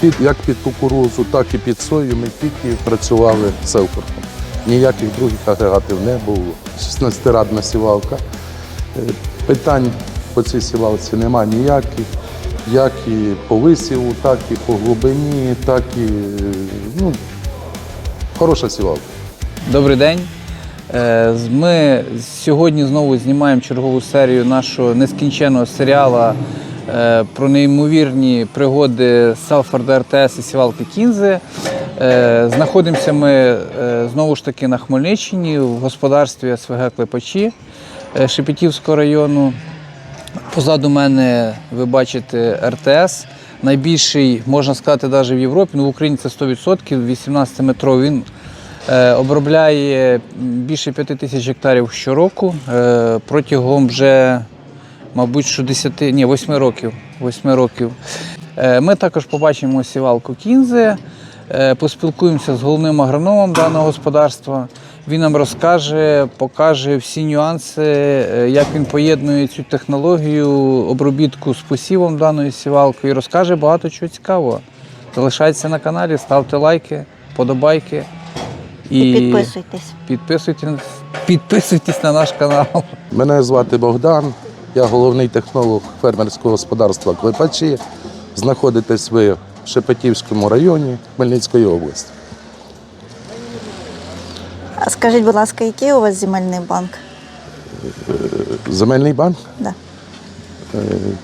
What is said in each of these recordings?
Під, як під кукурузу, так і під сою ми тільки працювали селфорком. Ніяких других агрегатів не було. 16-радна сівалка. Е, Питань по цій сівалці нема ніяких. Як і по висіву, так і по глибині, так і ну, хороша сівалка. Добрий день. Е, Ми сьогодні знову знімаємо чергову серію нашого нескінченного серіалу про неймовірні пригоди Салфорда РТС і сівалки Кінзи. Е, Знаходимося ми е, знову ж таки на Хмельниччині в господарстві СВГ Клепачі е, Шепетівського району. Позаду мене ви бачите РТС. Найбільший, можна сказати, навіть в Європі, ну в Україні це 100%, 18-метровий. Він е, обробляє більше 5 тисяч гектарів щороку. Е, протягом вже, мабуть, що 10, ні, 8 років. 8 років. Е, ми також побачимо сівалку Кінзи, е, поспілкуємося з головним агрономом даного господарства. Він нам розкаже, покаже всі нюанси, е, як він поєднує цю технологію обробітку з посівом даної сівалки і розкаже багато чого цікавого. Залишайтеся на каналі, ставте лайки, подобайки І підписуйтесь. підписуйтесь, підписуйтесь на наш канал. Мене звати Богдан, я головний технолог фермерського господарства Клепачі. Знаходитесь ви в Шепетівському районі Хмельницької області. А скажіть, будь ласка, який у вас земельний банк? Земельний банк Да. е,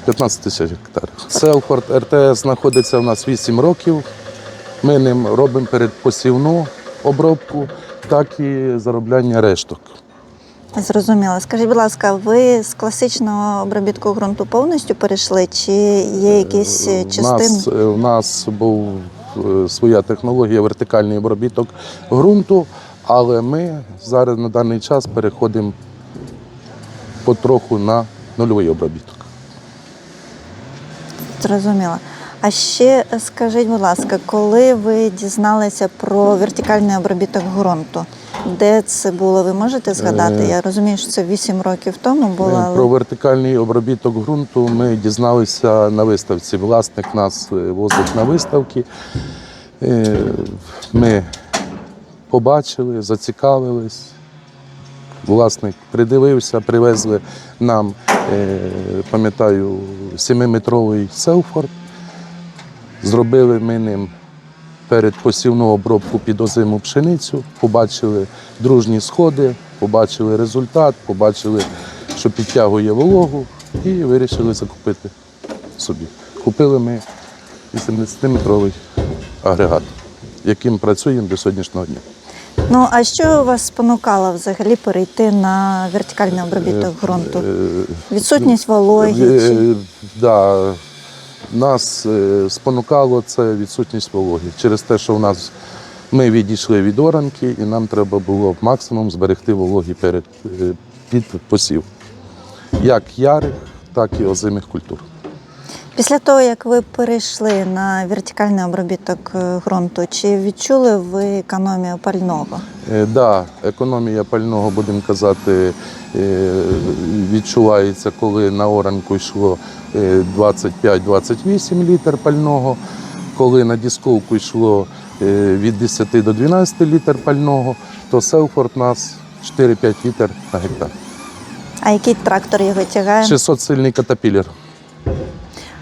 15 тисяч гектарів. Селфорд РТС знаходиться у нас 8 років. Ми ним робимо передпосівну обробку, так і заробляння решток. Зрозуміло. Скажіть, будь ласка, ви з класичного обробітку ґрунту повністю перейшли, чи є якісь е, У частини? нас, е, у нас був е, своя технологія вертикальний обробіток ґрунту, але ми зараз на даний час переходимо потроху на нульовий обробіток. Зрозуміло. А ще е, скажіть, будь ласка, коли ви дізналися про вертикальний обробіток ґрунту? Де це було? Ви можете згадати? Е, Я розумію, що це 8 років тому було, Е, але Про вертикальний обробіток ґрунту ми дізналися на виставці. Власник нас е, возить на виставки. Ми побачили, зацікавились. Власник придивився, привезли нам, пам'ятаю, 7-метровий селфорд. Зробили ми ним передпосівну обробку під озиму пшеницю, побачили дружні сходи, побачили результат, побачили, що підтягує вологу, і вирішили закупити собі. Купили ми 80-метровий агрегат, яким працюємо до сьогоднішнього дня. ну а що вас спонукало взагалі перейти на вертикальний обробіток ґрунту? Е, Відсутність вологі? Чи... Е, да, нас е, спонукало це відсутність вологи. Через те, що в нас ми відійшли від оранки, і нам треба було максимум зберегти вологі перед е, під посів. Як ярих, так і озимих культур. Після того, як ви перейшли на вертикальний обробіток е, ґрунту, чи відчули ви економію пального? Е, Да, економія пального, будемо казати, е, відчувається, коли на оранку йшло е, 25-28 літр пального, коли на дісковку йшло від 10 до 12 літр пального, то Селфорд у нас 4-5 літр на гектар. А який трактор його тягає? 600 сильний катапілер.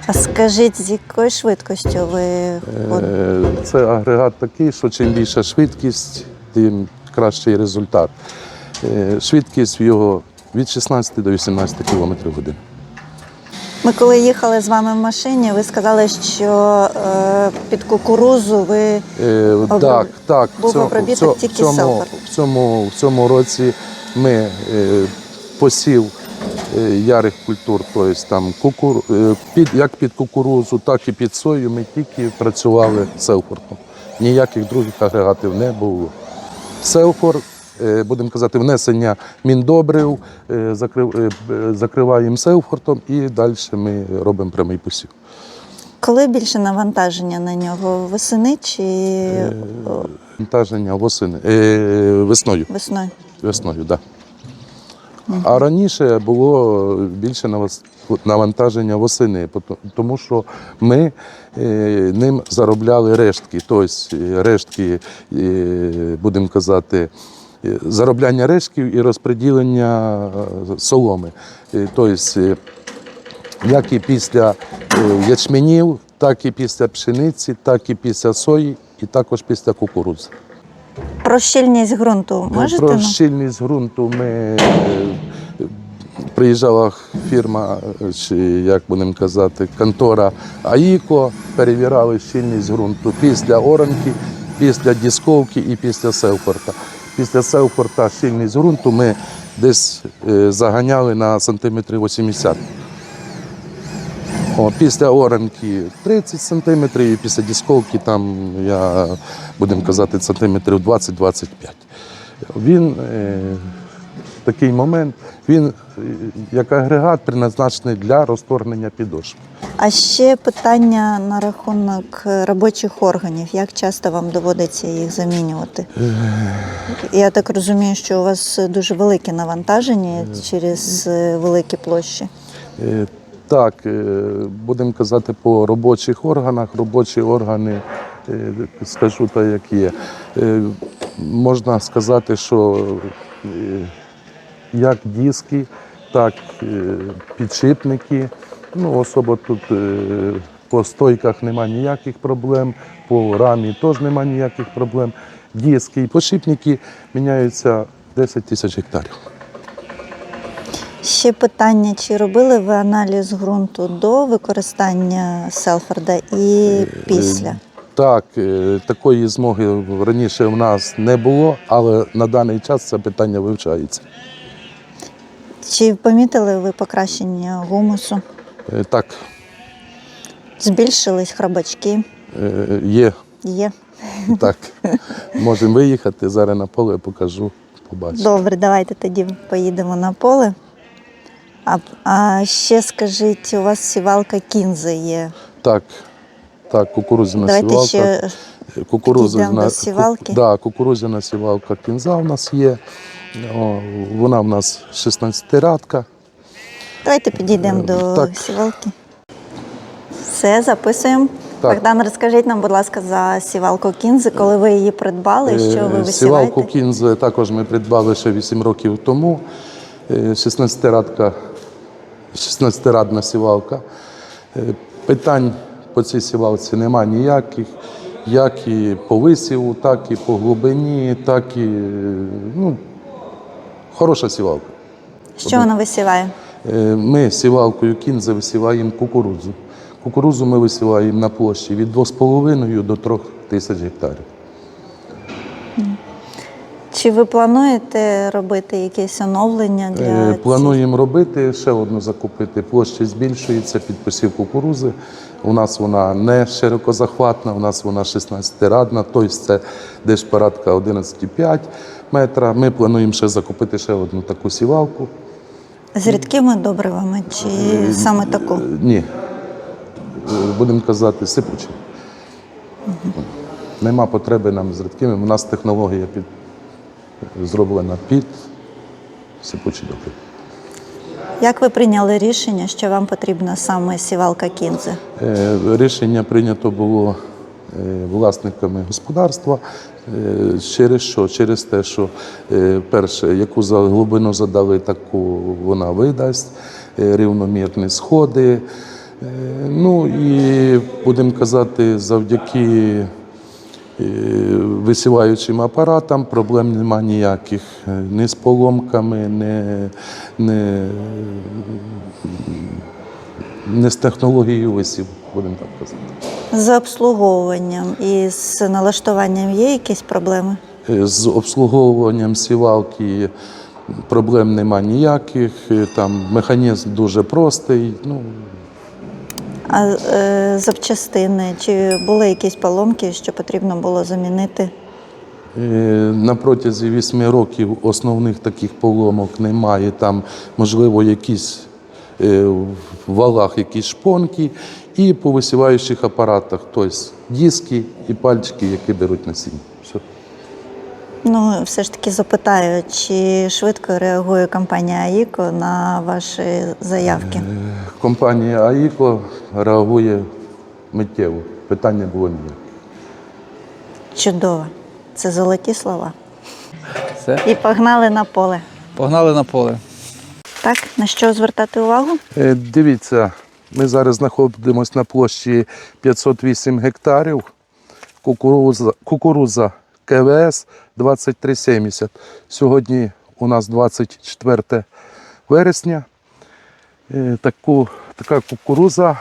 А скажіть, з якою швидкістю ви ходите? Е, Це агрегат такий, що чим більша швидкість, тим кращий результат. Е, Швидкість в його від 16 до 18 км в годину. Ми коли їхали з вами в машині, ви сказали, що е, під кукурузу ви Е, Оброб- Так, так. був цьому- обробіток в цьому- тільки в цьому, селфор. в цьому, в цьому році ми е, посів ярих культур, тобто там кукур, е, під, як під кукурузу, так і під сою ми тільки працювали селфордом. Ніяких других агрегатів не було. Селфор, е, будемо казати, внесення міндобрив, е, е, закриваємо селфортом і далі ми робимо прямий посів. коли більше навантаження на нього восени чи о, Вантаження восени, е, весною. весною? Весною, так. Да. А раніше було більше навантаження восени, тому що ми е, ним заробляли рештки, тобто рештки, е, будемо казати, заробляння рештків і розподілення соломи. Тобто, як і після ячменів, так і після пшениці, так і після сої, і також після кукурудзи. Про щільність ґрунту можете? Про щільність ґрунту ми приїжджала фірма, е, чи як будемо казати, контора АІКО, перевіряли щільність ґрунту після оранки, після дісковки і після селфорта. Після селфорта щільність ґрунту ми десь е, заганяли на сантиметрів 80. О, після оранки 30 сантиметрів, і після дісковки там, я, будемо казати, сантиметрів 20-25. Він е, такий момент, він як агрегат призначений для розторгнення підошв. А ще питання на рахунок робочих органів. Як часто вам доводиться їх замінювати? Я так розумію, що у вас дуже велике навантаження через е, великі площі. Е, Так, е, будемо казати по робочих органах. Робочі органи, скажу так, як є. Можна сказати, що як диски, так е, підшипники. Ну, особо тут е, по стойках нема ніяких проблем, по рамі теж нема ніяких проблем. Диски і підшипники міняються 10 тисяч гектарів. Ще питання: чи робили ви аналіз ґрунту до використання Селфорда і після? Так, е, такої змоги раніше в нас не було, але на даний час це питання вивчається. Чи помітили ви покращення гумусу? Е, Так, Збільшились храбачки? е, є Є. так. Можемо виїхати зараз на поле, покажу, побачите. Добре, давайте тоді поїдемо на поле. А, а ще скажіть, у вас сівалка кінзи є. Так, так, кукурудзяна Давайте сівалка. ще Підійдемо сівалки. да, кукурудзяна сівалка кінза у нас є. О, вона в нас 16-радка. давайте підійдемо Е, до так. сівалки. Все, записуємо. Так. Богдан, розкажіть нам, будь ласка, за сівалку кінзи, коли ви її придбали, що ви Е, висіваєте? Сівалку кінзи також ми придбали ще 8 років тому. Е, 16-радка, 16-радна сівалка. Е, Питань по цій сівалці немає ніяких. Як і по висіву, так і по глибині, так і ну, хороша сівалка. Що вона висіває? Е, Ми сівалкою кінзи висіваємо кукурудзу. Кукурудзу ми висіваємо на площі від 2,5 до 3 тисяч гектарів. Чи ви плануєте робити якесь оновлення для Е, Плануємо робити ще одну закупити. Площа збільшується під посів кукурузи. У нас вона не широкозахватна, у нас вона 16-радна, тобто це десь порядка 11,5 метра. Ми плануємо ще закупити ще одну таку сівалку. з рідкими добривами, чи саме таку? Е, Ні, Е, будемо казати, сипучі. Нема потреби нам з рідкими. У нас технологія під, зроблена під сипучі добрива. Як ви прийняли рішення, що вам потрібна саме сівалка кінзи? Е, Рішення прийнято було е, власниками господарства. Е, Через що? Через те, що перше, яку глибину задали, таку вона видасть, рівномірні сходи. Ну і будемо казати, завдяки висіваючим апаратам проблем нема ніяких е, ні з поломками, ні, ні, не з технологією висів, будемо так казати. З обслуговуванням і з налаштуванням є якісь проблеми? Е, З обслуговуванням сівалки проблем нема ніяких. е, Там механізм дуже простий. Ну, е, запчастини, чи були якісь поломки, що потрібно було замінити? е, на протязі 8 років основних таких поломок немає. Там, можливо, якісь е, в валах якісь шпонки і по висіваючих апаратах, тобто диски і пальчики, які беруть насіння. Все. Ну, все ж таки запитаю, чи швидко реагує компанія АІКО на ваші заявки? Компанія АІКО реагує миттєво. Питання було ніяке. Чудово. Це золоті слова. Все. І погнали на поле. Погнали на поле. Так, на що звертати увагу? Е, Дивіться, ми зараз знаходимося на площі 508 гектарів. Кукуруза, кукуруза КВС 2370. Сьогодні у нас 24 вересня. Е, Таку, така кукуруза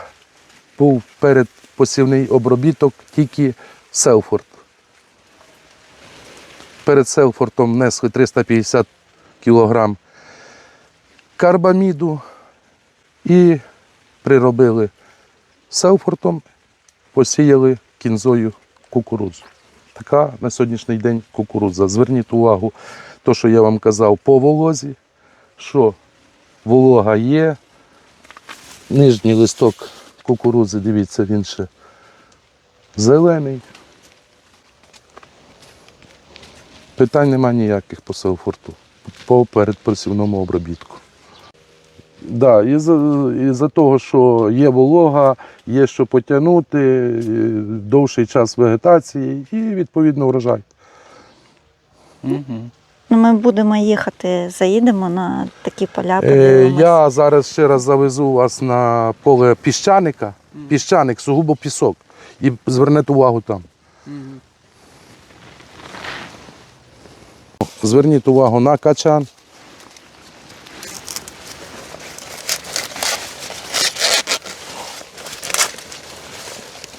був передпосівний обробіток тільки Селфорд. Перед Селфортом внесли 350 кг карбаміду і приробили селфортом, посіяли кінзою кукурудзу. Така на сьогоднішній день кукурудза. Зверніть увагу, то, що я вам казав по волозі, що волога є. Нижній листок кукурудзи, дивіться, він ще зелений. Питань нема ніяких по селфорту, по передпосівному обробітку. Да, із-за, із-за того, що є волога, є що потягнути, довший час вегетації і відповідно врожай. Угу. Ну, ми будемо їхати, заїдемо на такі поля. Е, я зараз ще раз завезу вас на поле піщаника. Піщаник, сугубо пісок. І зверніть увагу там. Зверніть увагу на качан.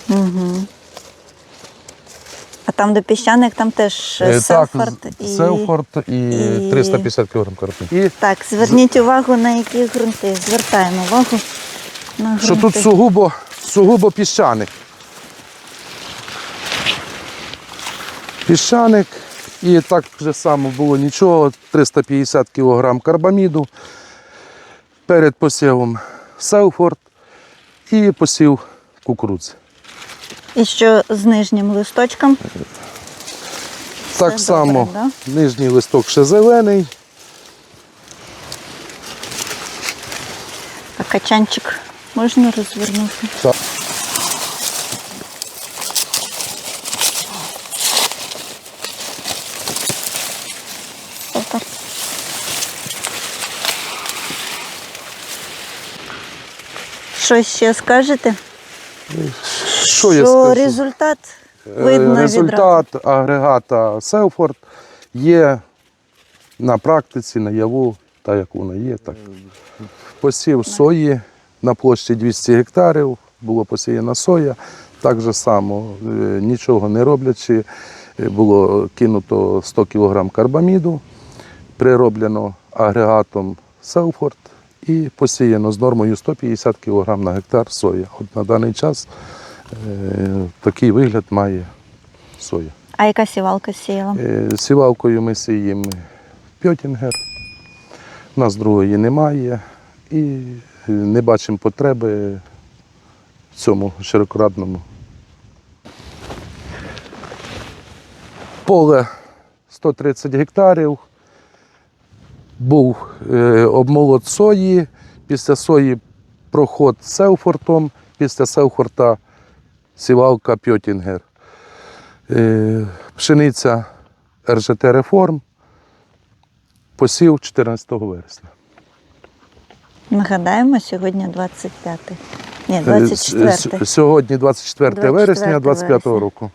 А там, де піщаник, там теж Е, селфорд і... Селфорд і, і- 350 кг картоплі. І Так, зверніть увагу на які ґрунти. Звертаємо увагу на ґрунти. що тут сугубо, сугубо піщаник. Піщаник. І так же само було нічого, 350 кг карбаміду. Перед посівом Селфорд і посів кукурудзи. І що з нижнім листочком? Так добре, само да? нижній листок ще зелений. А качанчик можна розвернути? Так. Супер. Що ще скажете? Що я скажу? результат Е, видно відразу. Агрегата Селфорд є на практиці, наяву, так як воно є. Так. Посів сої на площі 200 гектарів, було посіяна соя. Так же само, е, нічого не роблячи, е, було кинуто 100 кг карбаміду, прироблено агрегатом Селфорд і посіяно з нормою 150 кг на гектар соя. От на даний час такий вигляд має соя. А яка сівалка сіяла? Е, Сівалкою ми сіємо пьотінгер. У нас другої немає і е, не бачимо потреби в цьому широкорадному. Поле 130 гектарів. Був е, обмолот сої, після сої проход селфортом, після селфорта сівалка пьотінгер. Е, Пшениця РЖТ Реформ. Посів 14 вересня. Нагадаємо, сьогодні 25. Ні, Е, 24. с- с- Сьогодні 24 24 вересня 25 року.